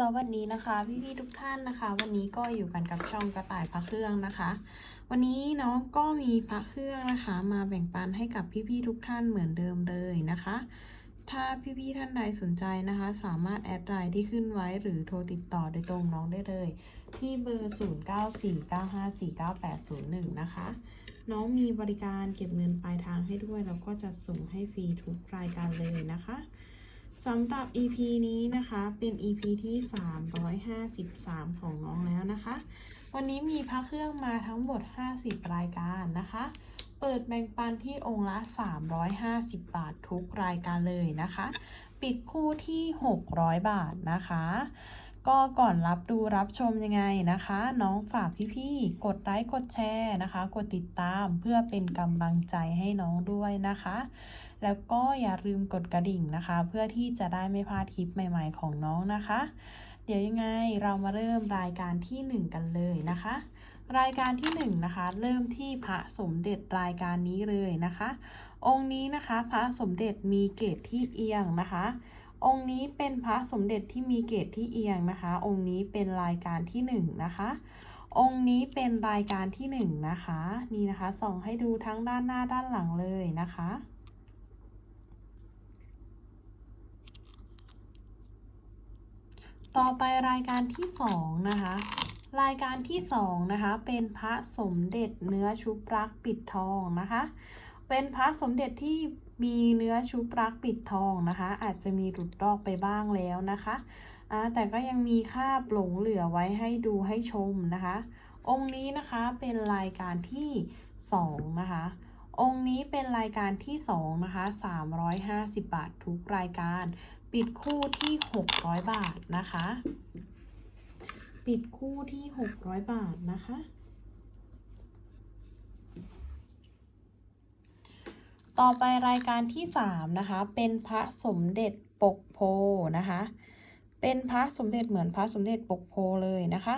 สวัสดีนะคะพี่ๆทุกท่านนะคะ วันนี้ก็อยู่กันกับช่องกระต่ายพระเครื่องนะคะ วันนี้น้องก็มีพระเครื่องนะคะ มาแบ่งปันให้กับพี่ๆทุกท่านเหมือนเดิมเลยนะคะ ถ้าพี่ๆท่านใดสนใจนะคะ สามารถแอดไลน์ที่ขึ้นไว้หรือโทรติดต่อโดยตรงน้องได้เลย ที่เบอร์ 0949549801 นะคะ น้องมีบริการเก็บเงินปลายทางให้ด้วยแล้วก็จะส่งให้ฟรีทุกรายการเลยนะคะ สำหรับ EP นี้นะคะเป็น EP ที่ 353 ของน้องแล้วนะคะ วันนี้มีพระเครื่องมาทั้งหมด 50 รายการนะคะ เปิดแบ่งปันที่องค์ละ 350 บาททุกรายการเลยนะคะ ปิดคู่ที่ 600 บาทนะคะ ก็ก่อนรับดูรับชมยังไงนะคะ น้องฝากพี่ๆกดไลค์กดแชร์นะคะ กดติดตามเพื่อเป็นกำลังใจให้น้องด้วยนะคะ แล้วก็อย่าลืมกดกระดิ่งนะคะ เพื่อที่จะได้ไม่พลาดคลิปใหม่ ๆ ของน้องนะคะ เดี๋ยวยังไงเรามาเริ่มรายการที่ 1 กันเลยนะคะ รายการที่1นะคะเริ่มที่พระสมเด็จรายการนี้เลยนะคะ องค์นี้นะคะพระสมเด็จมีเกรดที่เอียงนะคะองค์นี้เป็นพระสมเด็จที่มีเกรดที่เอียงนะคะ องค์นี้เป็นรายการที่1นะคะ องค์นี้เป็นรายการที่1นะคะ นี่นะคะส่องให้ดูทั้งด้านหน้าด้านหลังเลยนะคะ ต่อไปรายการที่2นะคะ รายการที่2นะคะ เป็นพระสมเด็จเนื้อชุบรักปิดทองนะคะ เป็นพระสมเด็จที่มีเนื้อชุบรักปิดทองนะคะ อาจจะมีหลุดดอกไปบ้างแล้วนะคะอ่าแต่ก็ยังมีคาบหลงเหลือไว้ให้ดูให้ชมนะคะ องค์นี้นะคะเป็นรายการที่2นะคะองค์นี้เป็นรายการที่2นะคะ350 บาททุกรายการ ปิดคู่ที่ 600 บาทนะคะ ปิดคู่ที่ 600 บาทนะคะ ต่อไปรายการที่ 3 นะคะ เป็นพระสมเด็จปกโพนะคะ เป็นพระสมเด็จเหมือนพระสมเด็จปกโพเลยนะคะ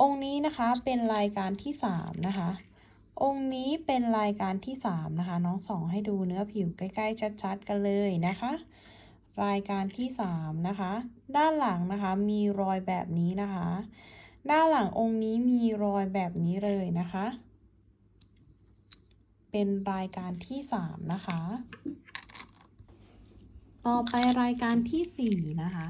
องค์นี้นะคะเป็นรายการที่ 3 นะคะ องค์นี้เป็นรายการที่ 3 นะคะ น้องสองให้ดูเนื้อผิวใกล้ ๆ ชัด ๆ กันเลยนะคะ รายการที่ 3 นะคะ ด้านหลังนะคะมีรอยแบบนี้นะคะ ด้านหลังองค์นี้มีรอยแบบนี้เลยนะคะ เป็นรายการที่ 3 นะคะ ต่อไปรายการที่ 4 นะคะ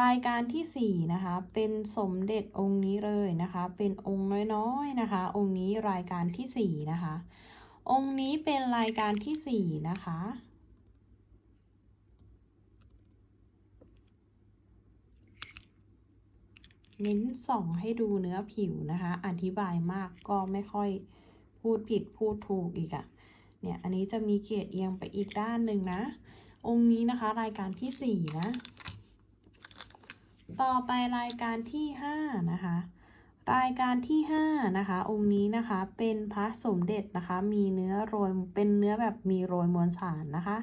รายการที่ 4 นะคะ เป็นสมเด็จองค์นี้เลยนะคะ เป็นองค์น้อยๆนะคะ องค์นี้รายการที่ 4 นะคะ องค์นี้เป็นรายการที่ 4 นะคะ เน้นส่องให้ดูเนื้อผิวนะคะ อธิบายมากก็ไม่ค่อยพูดผิดพูดถูกอีกอะเนี่ยอันนี้จะมีเกรดเอียงไปอีกด้านหนึ่งนะ องค์นี้นะคะรายการที่ 4 นะ ต่อไปรายการที่ 5 นะคะ รายการที่ 5 นะคะ องค์นี้นะคะเป็นพระสมเด็จนะคะ มีเนื้อโรยเป็นเนื้อแบบมีโรยมวลสารนะคะ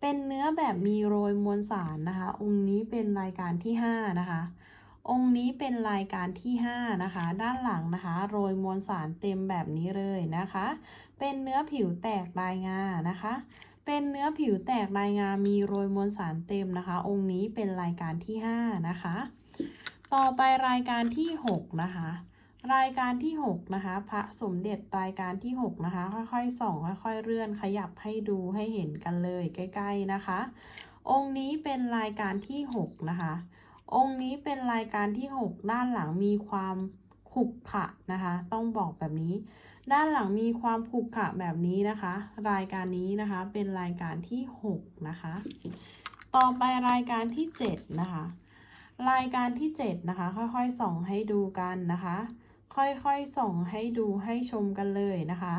เป็นเนื้อแบบมีโรยมวลสารนะคะ องค์นี้เป็นรายการที่ 5 นะคะ องค์นี้เป็นรายการที่ 5 นะคะ ด้านหลังนะคะ โรยมวลสารเต็มแบบนี้เลยนะคะ เป็นเนื้อผิวแตกลายงานะคะ เป็นเนื้อผิวแตกลายงา มีโรยมวลสารเต็มนะคะ องค์นี้เป็นรายการที่ 5 นะคะ ต่อไปรายการที่ 6 นะคะ รายการที่ 6 นะคะ พระสมเด็จรายการที่ 6 นะคะ ค่อยๆส่องค่อยๆเลื่อนขยับให้ดูให้เห็นกันเลยใกล้ ๆ นะคะ องค์นี้เป็นรายการที่ 6 นะคะ องค์นี้เป็นรายการที่ 6 ด้านหลังมีความขรุขะนะคะ ต้องบอกแบบนี้ ด้านหลังมีความขรุขะแบบนี้นะคะ รายการนี้นะคะเป็นรายการที่ 6 นะคะ ต่อไปรายการที่ 7 นะคะ รายการที่ 7 นะคะ ค่อยๆส่องให้ดูกันนะคะ ค่อยๆส่องให้ดูให้ชมกันเลยนะคะ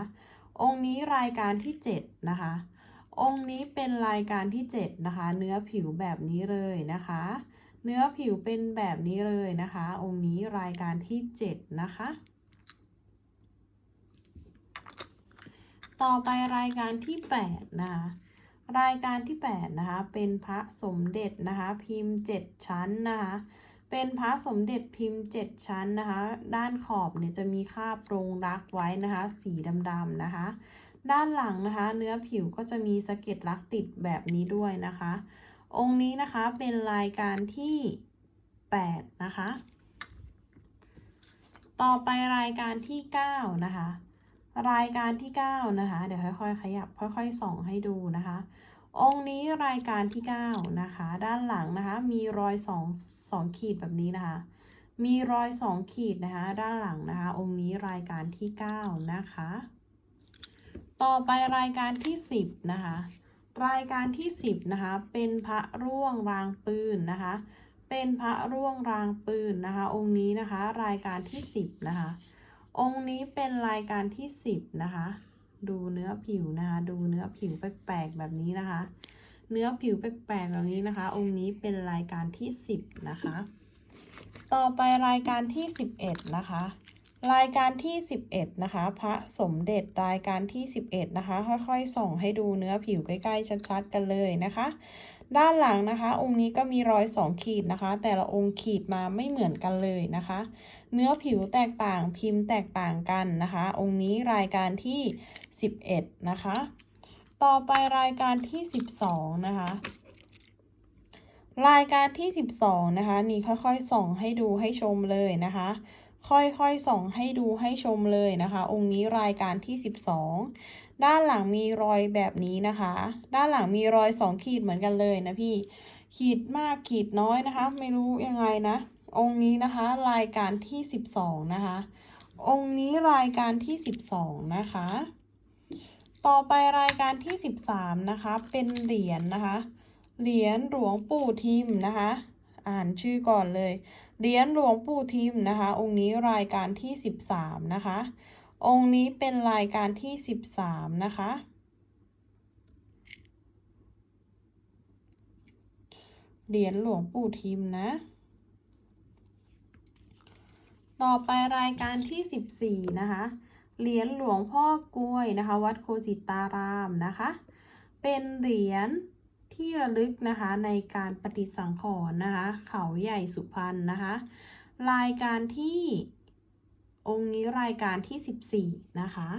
องค์นี้รายการที่ 7 นะคะ องค์นี้เป็นรายการที่ 7 นะคะ เนื้อผิวแบบนี้เลยนะคะ เนื้อผิวเป็นแบบนี้เลยนะคะ องค์นี้รายการที่ 7 นะคะ ต่อไปรายการที่ 8 นะคะรายการที่ 8 นะคะ เป็นพระสมเด็จนะคะ พิมพ์ 7 ชั้นนะคะ เป็นพระสมเด็จพิมพ์ 7 ชั้นนะคะ ด้านขอบเนี่ยจะมีคราบโปรงรักไว้นะคะ สีดำๆนะคะ ด้านหลังนะคะ เนื้อผิวก็จะมีสะเก็ดรักติดแบบนี้ด้วยนะคะ องค์นี้นะคะเป็นรายการที่ 8 นะคะ ต่อไปรายการที่ 9 นะคะ รายการที่ 9 นะคะ เดี๋ยวค่อยๆ ขยับค่อยๆ ส่องให้ดูนะคะ องค์นี้รายการที่ 9 นะคะ ด้านหลังนะคะ มีรอยสองสองขีดแบบนี้นะคะ มีรอยสองขีดนะคะ ด้านหลังนะคะ องค์นี้รายการที่ 9 นะคะ ต่อไปรายการที่ 10 นะคะ รายการที่ 10นะคะ เป็นพระร่วงรางปืนนะคะ เป็นพระร่วงรางปืนนะคะ องค์นี้นะคะ รายการที่ 10นะคะ องค์นี้เป็นรายการที่ 10นะคะ ดูเนื้อผิวนะคะ ดูเนื้อผิวแปลกๆแบบนี้นะคะ เนื้อผิวแปลกๆแบบนี้นะคะ องค์นี้เป็นรายการที่ 10นะคะ ต่อไปรายการที่ 11นะคะ รายการที่ 11 นะคะ พระสมเด็จรายการที่ 11 นะคะ ค่อยๆ ส่องให้ดูเนื้อผิวใกล้ๆ ชัดๆ กันเลยนะคะ ด้านหลังนะคะ องค์นี้ก็มีรอยสองขีดนะคะ แต่ละองค์ขีดมาไม่เหมือนกันเลยนะคะ เนื้อผิวแตกต่างพิมพ์แตกต่างกันนะคะ องค์นี้รายการที่ 11 นะคะ ต่อไปรายการที่ 12 นะคะรายการที่ 12 นะคะ นี่ค่อยๆ ส่องให้ดูให้ชมเลยนะคะ ค่อยๆ ส่องให้ดูให้ชมเลยนะคะ องค์นี้รายการที่ 12 ด้านหลังมีรอยแบบนี้นะคะ ด้านหลังมีรอย 2 ขีดเหมือนกันเลยนะพี่ ขีดมากขีดน้อยนะคะ ไม่รู้ยังไงนะ องค์นี้นะคะ รายการที่ 12 นะคะ องค์นี้รายการที่ 12 นะคะ ต่อไปรายการที่ 13 นะคะ เป็นเหรียญนะคะ เหรียญหลวงปู่ทิมนะคะ อ่านชื่อก่อนเลย เหรียญหลวงปู่ทิมนะคะ องค์นี้รายการที่ 13 นะคะ องค์นี้เป็นรายการที่ 13 นะคะ เหรียญหลวงปู่ทิมนะ ต่อไปรายการที่ 14 นะคะ เหรียญหลวงพ่อกล้วยนะคะ วัดโคสิตารามนะคะ เป็นเหรียญ ที่ระลึกนะคะในการปฏิสังขรณ์นะคะ เขาใหญ่สุพรรณนะคะ รายการที่องค์นี้รายการที่ 14 นะคะ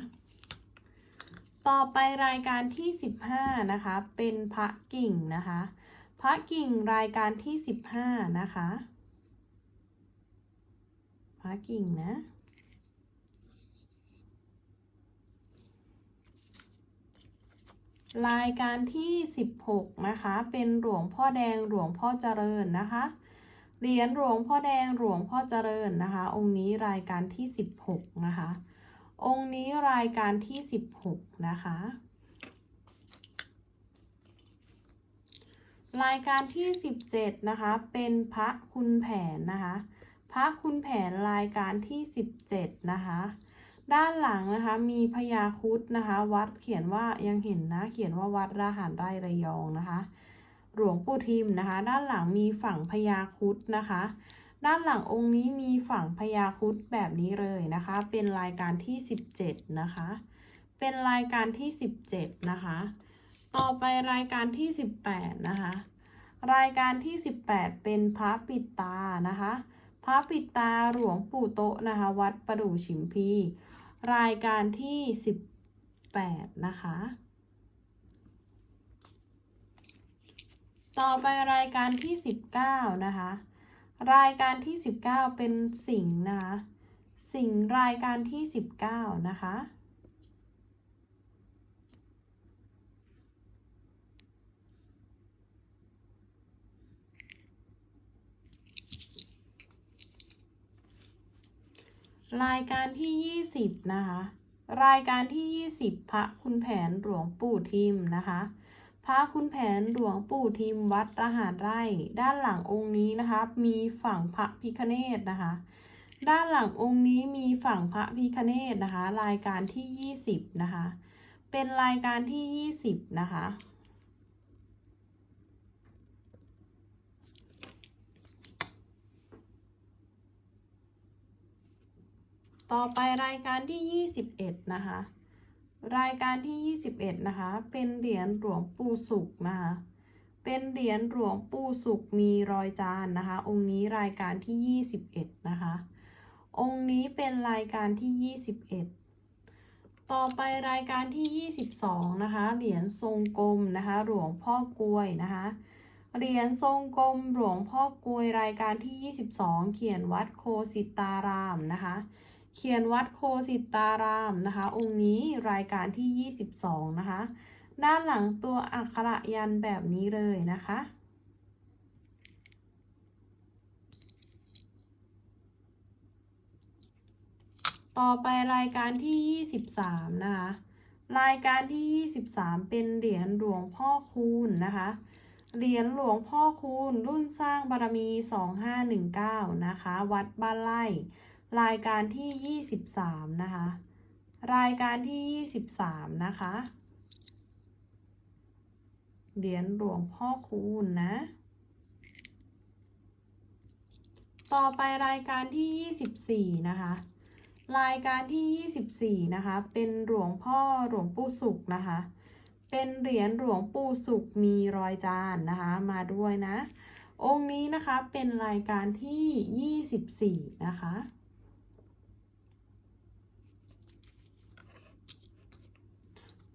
ต่อไปรายการที่ 15 นะคะ เป็นพระกิ่งนะคะ พระกิ่งรายการที่ 15 นะคะ พระกิ่งนะ รายการที่ 16 นะคะ เป็นหลวงพ่อแดงหลวงพ่อเจริญนะคะ เหรียญหลวงพ่อแดงหลวงพ่อเจริญนะคะ องค์นี้รายการที่ 16 นะคะ องค์นี้รายการที่ 16 นะคะ รายการที่ 17 นะคะ เป็นพระคุณแผนนะคะ พระคุณแผนรายการที่ 17 นะคะ ด้านหลังนะคะมีพญาครุดนะคะ วัดเขียนว่ายังเห็นนะ เขียนว่าวัดราหารไร่ระยองนะคะ หลวงปู่ทิมนะคะ ด้านหลังมีฝั่งพญาครุดนะคะ ด้านหลังองค์นี้มีฝั่งพญาครุดแบบนี้เลยนะคะ เป็นรายการที่ 17 นะคะ เป็นรายการที่ 17 นะคะ ต่อไปรายการที่ 18 นะคะ รายการที่ 18 เป็นพระปิดตานะคะ พระปิดตาหลวงปู่โตนะคะ วัดประดู่ฉิมพี รายการที่18นะคะ ต่อไปรายการที่19นะคะ รายการที่19เป็นสิงนะคะ สิงรายการที่19นะคะ รายการที่ 20 นะคะ รายการที่ 20 พระคุณแผนหลวงปู่ทิมนะคะ พระคุณแผนหลวงปู่ทิมวัดรหารไร่ ด้านหลังองค์นี้นะคะ มีฝั่งพระพิคเนตนะคะ ด้านหลังองค์นี้มีฝั่งพระพิคเนตนะคะ รายการที่ 20 นะคะ เป็นรายการที่ 20 นะคะ ต่อไปรายการที่ 21 นะคะ รายการที่ 21 นะคะ เป็นเหรียญหลวงปู่สุขนะคะ เป็นเหรียญหลวงปู่สุขมีรอยจานนะคะ องค์นี้รายการที่ 21 นะคะ องค์นี้เป็นรายการที่ 21ต่อไปรายการที่ 22 นะคะ เหรียญทรงกลมนะคะ หลวงพ่อกลวยนะคะ เหรียญทรงกลมหลวงพ่อกลวยรายการที่ 22 เขียนวัดโคสิตารามนะคะ เขียนวัดโคสิตารามนะคะ องค์นี้รายการที่ 22 นะคะ ด้านหลังตัวอักขระยันแบบนี้เลยนะคะ ต่อไปรายการที่ 23 นะคะ รายการที่ 23 เป็นเหรียญหลวงพ่อคูณนะคะ เหรียญหลวงพ่อคูณรุ่นสร้างบารมี 2519 นะคะ วัดบ้านไร่ รายการที่ 23 นะคะ รายการที่ 23 นะคะ เหรียญหลวงพ่อคูณนะ ต่อไปรายการที่ 24 นะคะ รายการที่ 24 นะคะ เป็นหลวงพ่อหลวงปู่สุขนะคะ เป็นเหรียญหลวงปู่สุขมีรอยจานนะคะ มาด้วยนะองค์นี้นะคะเป็นรายการที่ 24 นะคะ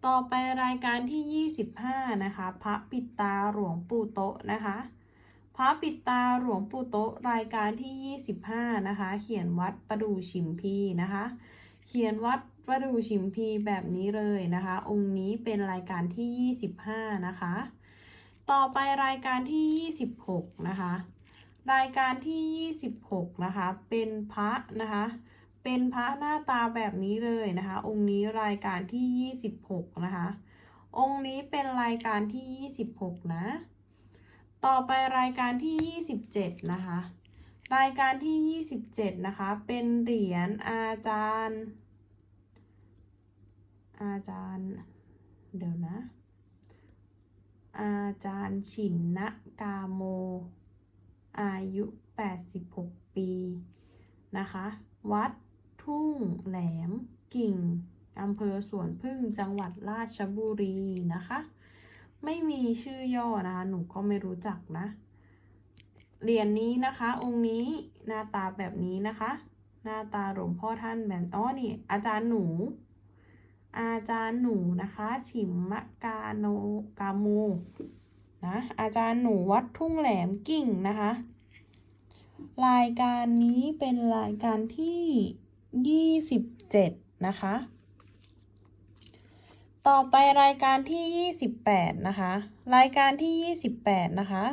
ต่อไปรายการที่ 25 นะคะ พระปิดตาหลวงปู่โตะนะคะ พระปิดตาหลวงปู่โตะรายการที่ 25 นะคะ เขียนวัดประดูชิมพีนะคะ เขียนวัดประดูชิมพีแบบนี้เลยนะคะ องค์นี้เป็นรายการที่ 25 นะคะ ต่อไปรายการที่ 26 นะคะ รายการที่ 26 นะคะ เป็นพระนะคะ เป็นพระหน้าตาแบบนี้เลยนะคะ องค์นี้รายการที่ 26 นะคะ องค์นี้เป็นรายการที่ 26 นะ ต่อไปรายการที่ 27 นะคะ รายการที่ 27 นะคะ เป็นเหรียญอาจารย์ อาจารย์ เดี๋ยวนะ อาจารย์ฉินนะกาโม อายุ 86 ปีนะคะ วัด ทุ่งแหลมกิ่งอำเภอสวนพึ่งจังหวัดราชบุรีนะคะ ไม่มีชื่อย่อนะคะหนูก็ไม่รู้จักนะเหรียญนนี้นะคะ องค์นี้หน้าตาแบบนี้นะคะ หน้าตาหลวงพ่อท่านแบบอ๋อนี่ อาจารย์หนู อาจารย์หนูนะคะ ฉิมมะกาโนกาโมนะอาจารย์หนูวัดทุ่งแหลมกิ่งนะคะ รายการนี้เป็นรายการที่ 27นะคะ ต่อไปรายการที่28นะคะ รายการที่28นะคะ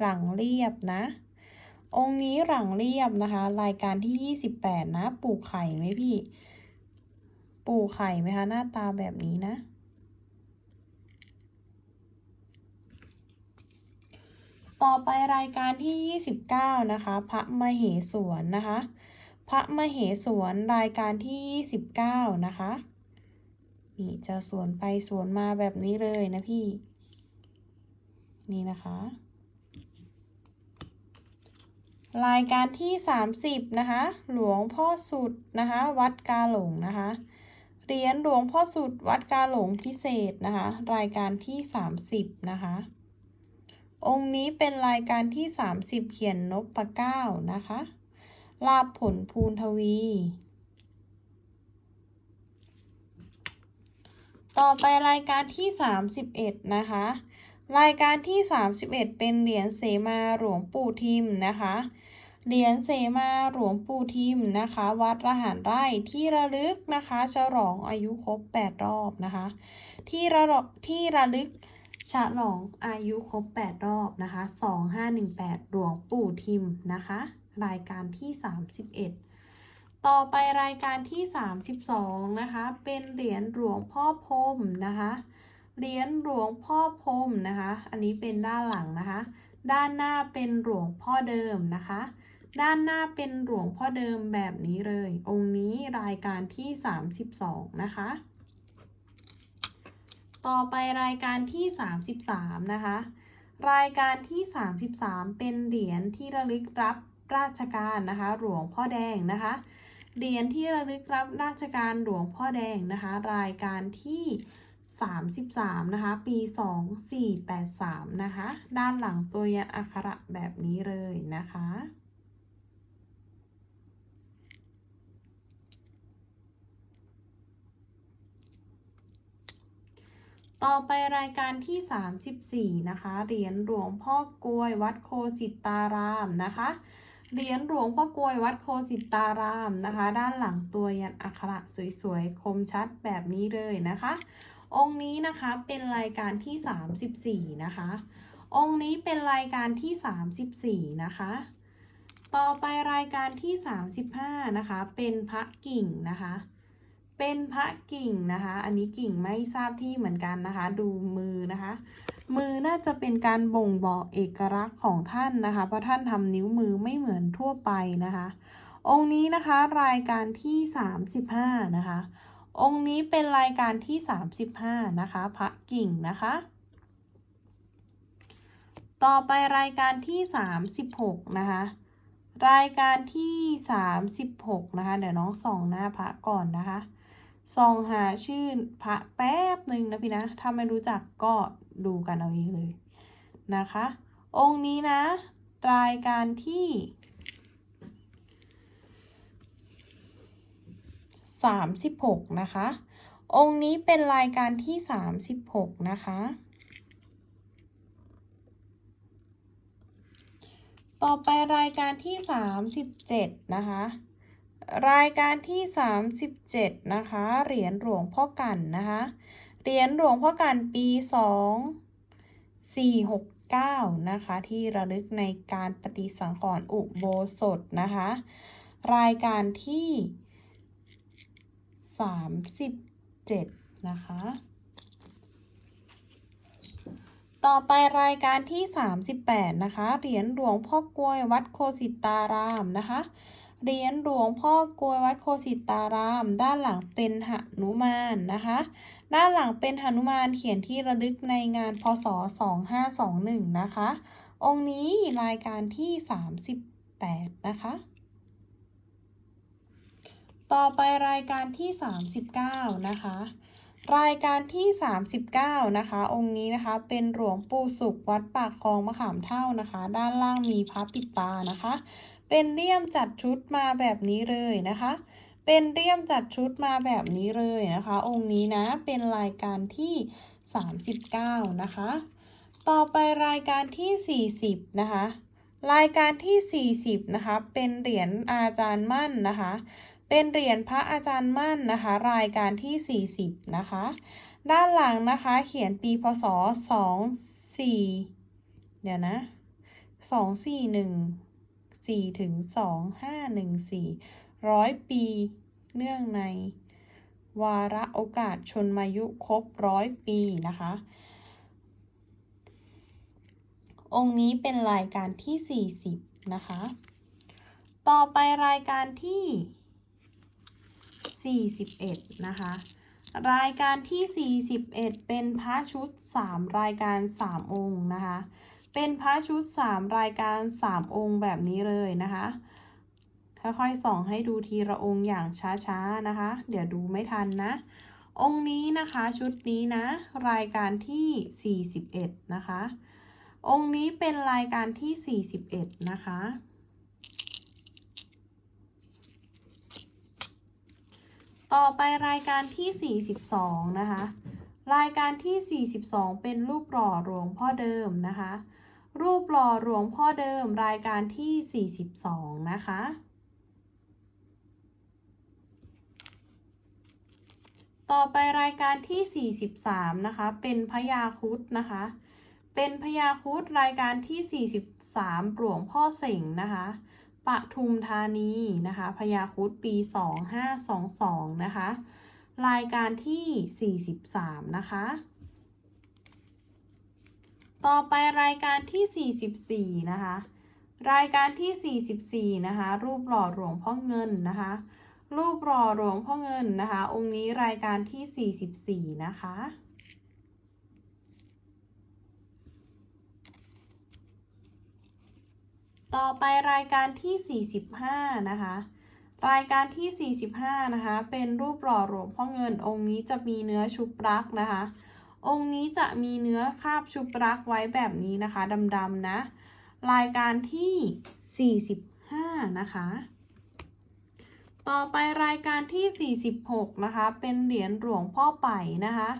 หลังเรียบนะ องค์นี้หลังเรียบนะคะ รายการที่28นะปูไข่ไหมพี่ปูไข่ไหมคะ หน้าตาแบบนี้นะ ต่อไปรายการที่ 29 นะคะ พระมเหสวนนะคะ พระมเหสวนรายการที่ 29 นะคะนี่จะสวนไปสวนมาแบบนี้เลยนะพี่ นี่นะคะ รายการที่ 30 นะคะ หลวงพ่อสุดนะคะ วัดกาหลงนะคะเหรียญหลวงพ่อสุดวัดกาหลงพิเศษนะคะ รายการที่ 30 นะคะ องค์นี้เป็นรายการที่ 30 เขียนนพปะเก้านะคะ ลาบผลภูนทวี ต่อไปรายการที่ 31 นะคะ รายการที่ 31 เป็นเหรียญเสมาหลวงปู่ทิมนะคะ เหรียญเสมาหลวงปู่ทิมนะคะ วัดระหารไร่ที่ระลึกนะคะ ฉลองอายุครบ 8 รอบนะคะ ที่ระที่ระลึก ฉลองอายุครบ 8 รอบนะคะ 2518 หลวงปู่ทิมนะคะ รายการที่ 31 ต่อไปรายการที่ 32 นะคะ เป็นเหรียญหลวงพ่อพรมนะคะ เหรียญหลวงพ่อพรมนะคะ อันนี้เป็นด้านหลังนะคะ ด้านหน้าเป็นหลวงพ่อเดิมนะคะ ด้านหน้าเป็นหลวงพ่อเดิมแบบนี้เลย องค์นี้รายการที่ 32 นะคะ ต่อไปรายการที่ 33 นะคะ รายการที่ 33 เป็นเหรียญที่ระลึกรับราชการนะคะ หลวงพ่อแดงนะคะ เหรียญที่ระลึกรับราชการหลวงพ่อแดงนะคะ รายการที่ 33 นะคะ ปี 2483 นะคะ ด้านหลังตัวยันอักขระแบบนี้เลยนะคะ ต่อไปรายการที่ 34 นะคะ เหรียญหลวงพ่อกลวยวัดโคสิตารามนะคะ เหรียญหลวงพ่อกลวยวัดโคสิตารามนะคะ ด้านหลังตัวยันอักขระสวยๆ คมชัดแบบนี้เลยนะคะ องค์นี้นะคะเป็นรายการที่ 34 นะคะ องค์นี้เป็นรายการที่ 34 นะคะ ต่อไปรายการที่ 35 นะคะ เป็นพระกิ่งนะคะ เป็นพระกิ่งนะคะ อันนี้กิ่งไม่ทราบที่เหมือนกันนะคะ ดูมือนะคะ มือน่าจะเป็นการบ่งบอกเอกลักษณ์ของท่านนะคะ เพราะท่านทำนิ้วมือไม่เหมือนทั่วไปนะคะ องค์นี้นะคะรายการที่ 35 นะคะ องค์นี้เป็นรายการที่ 35 นะคะ พระกิ่งนะคะ ต่อไปรายการที่ 36 นะคะรายการที่ 36 นะคะ เดี๋ยวน้องส่องหน้าพระก่อนนะคะ ส่องหาชื่อพระแป๊บหนึ่งนะพี่นะ ถ้าไม่รู้จักก็ดูกันเอาเองเลยนะคะ องค์นี้นะ รายการที่36นะคะ องค์นี้เป็นรายการที่36นะคะ ต่อไปรายการที่37นะคะ รายการที่ 37 นะคะ เหรียญหลวงพ่อกันนะคะ เหรียญหลวงพ่อกันปี 2 4 6 9 นะคะ ที่ระลึกในการปฏิสังขรณ์อุโบสถนะคะ รายการที่ 37 นะคะ ต่อไปรายการที่ 38 นะคะ เหรียญหลวงพ่อกลวยวัดโคสิตารามนะคะ เหรียญหลวงพ่อกลวยวัดโคสิตาราม ด้านหลังเป็นหนุมานนะคะ ด้านหลังเป็นหนุมานเขียนที่ระลึกในงานพศ 2521 นะคะ องค์นี้รายการที่ 38 นะคะ ต่อไปรายการที่ 39 นะคะรายการที่ 39 นะคะ องค์นี้นะคะเป็นหลวงปู่สุขวัดปากคลองมะขามเท่านะคะ ด้านล่างมีพระปิดตานะคะ เป็นเลี่ยมจัดชุดมาแบบนี้เลยนะคะ เป็นเลี่ยมจัดชุดมาแบบนี้เลยนะคะ องค์นี้นะเป็นรายการที่ 39 นะคะ ต่อไปรายการที่ 40 นะคะ รายการที่ 40 นะคะ เป็นเหรียญอาจารย์มั่นนะคะ เป็นเหรียญพระอาจารย์มั่นนะคะ รายการที่ 40 นะคะ ด้านหลังนะคะเขียนปีพศ 2 4 เดี๋ยวนะ 2 4ถึง2 5 1 4 ร้อยปี เนื่องใน วาระโอกาสชนมายุครบร้อยปีนะคะ องค์นี้เป็นรายการที่ 40 นะคะ ต่อไปรายการที่ 41 นะคะรายการที่ 41 เป็นพระชุด 3 รายการ 3 องค์นะคะ เป็นพระชุด 3 รายการ 3 องค์แบบนี้เลยนะคะค่อยๆส่องให้ดูทีละองค์อย่างช้าๆนะคะ เดี๋ยวดูไม่ทันนะ องค์นี้นะคะชุดนี้นะ รายการที่ 41 นะคะ องค์นี้เป็นรายการที่ 41 นะคะต่อไปรายการที่ 42 นะคะ รายการที่ 42 เป็นรูปหล่อหลวงพ่อเดิมนะคะ รูปหล่อหลวงพ่อเดิมรายการที่ 42 นะคะ ต่อไปรายการที่ 43 นะคะ เป็นพญาคุดนะคะ เป็นพญาคุดรายการที่ 43 หลวงพ่อเสงนะคะปทุมธานีนะคะพญาคุดปี 2522 นะคะ รายการที่ 43 นะคะ ต่อไปรายการที่ 44 นะคะ รายการที่ 44 นะคะ รูปหล่อหลวงพ่อเงินนะคะ รูปหล่อหลวงพ่อเงินนะคะ องค์นี้รายการที่ 44 นะคะต่อไปรายการที่ 45 นะคะ รายการที่ 45 นะคะ เป็นรูปหล่อหลวงพ่อเงินองค์นี้จะมีเนื้อชุบรักนะคะ องค์นี้จะมีเนื้อคาบชุบรักไว้แบบนี้นะคะดำๆนะ รายการที่ 45 นะคะ ต่อไปรายการที่ 46 นะคะ เป็นเหรียญหลวงพ่อไปนะคะ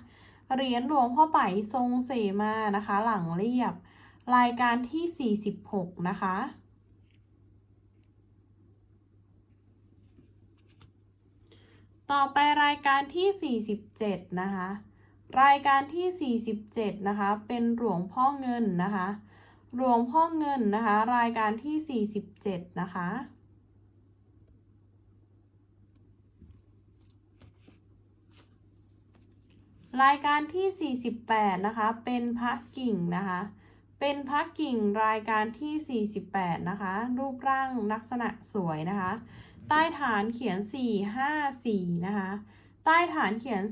เหรียญหลวงพ่อไปทรงเสมานะคะ หลังเรียบ รายการที่ 46 นะคะต่อไปรายการที่ 47 นะคะ รายการที่ 47 นะคะ เป็นหลวงพ่อเงินนะคะ หลวงพ่อเงินนะคะ รายการที่ 47 นะคะ รายการที่ 48 นะคะ เป็นพระกิ่งนะคะ เป็นพระกิ่งรายการที่ 48 นะคะ รูปร่างลักษณะสวยนะคะ ใต้ฐานเขียน 454 นะคะ ใต้ฐานเขียน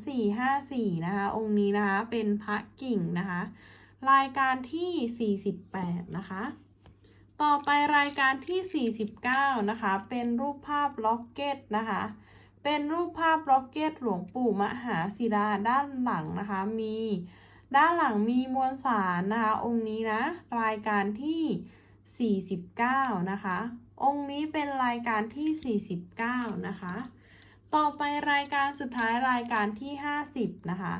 454 นะคะ องค์นี้นะคะ เป็นพระกิ่งนะคะ รายการที่ 48 นะคะ ต่อไปรายการที่ 49 นะคะ เป็นรูปภาพล็อกเก็ตนะคะ เป็นรูปภาพล็อกเก็ตหลวงปู่มหาศิลาด้านหลังนะคะ มี ด้านหลังมีมวลสารนะคะ องค์นี้นะ รายการที่ 49 นะคะ องค์นี้เป็นรายการที่ 49 นะคะ ต่อไปรายการสุดท้ายรายการที่ 50 นะคะ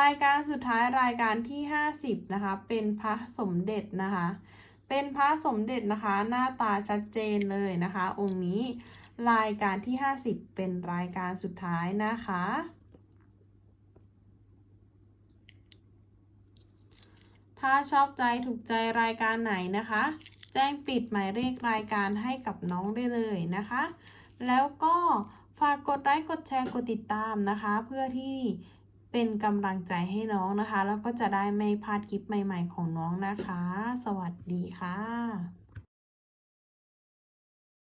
รายการสุดท้ายรายการที่ 50 นะคะ เป็นพระสมเด็จนะคะ เป็นพระสมเด็จนะคะ หน้าตาชัดเจนเลยนะคะ องค์นี้รายการที่ 50 เป็นรายการสุดท้ายนะคะ ถ้าชอบใจถูกใจรายการไหนนะคะ แจ้งปิดหมายเลขรายการให้กับน้องได้เลยนะคะ แล้วก็ ฝากกดไลค์กดแชร์กดติดตามนะคะ เพื่อที่เป็นกำลังใจให้น้องนะคะ แล้วก็จะได้ไม่พลาดคลิปใหม่ ๆ ของน้องนะคะ สวัสดีค่ะ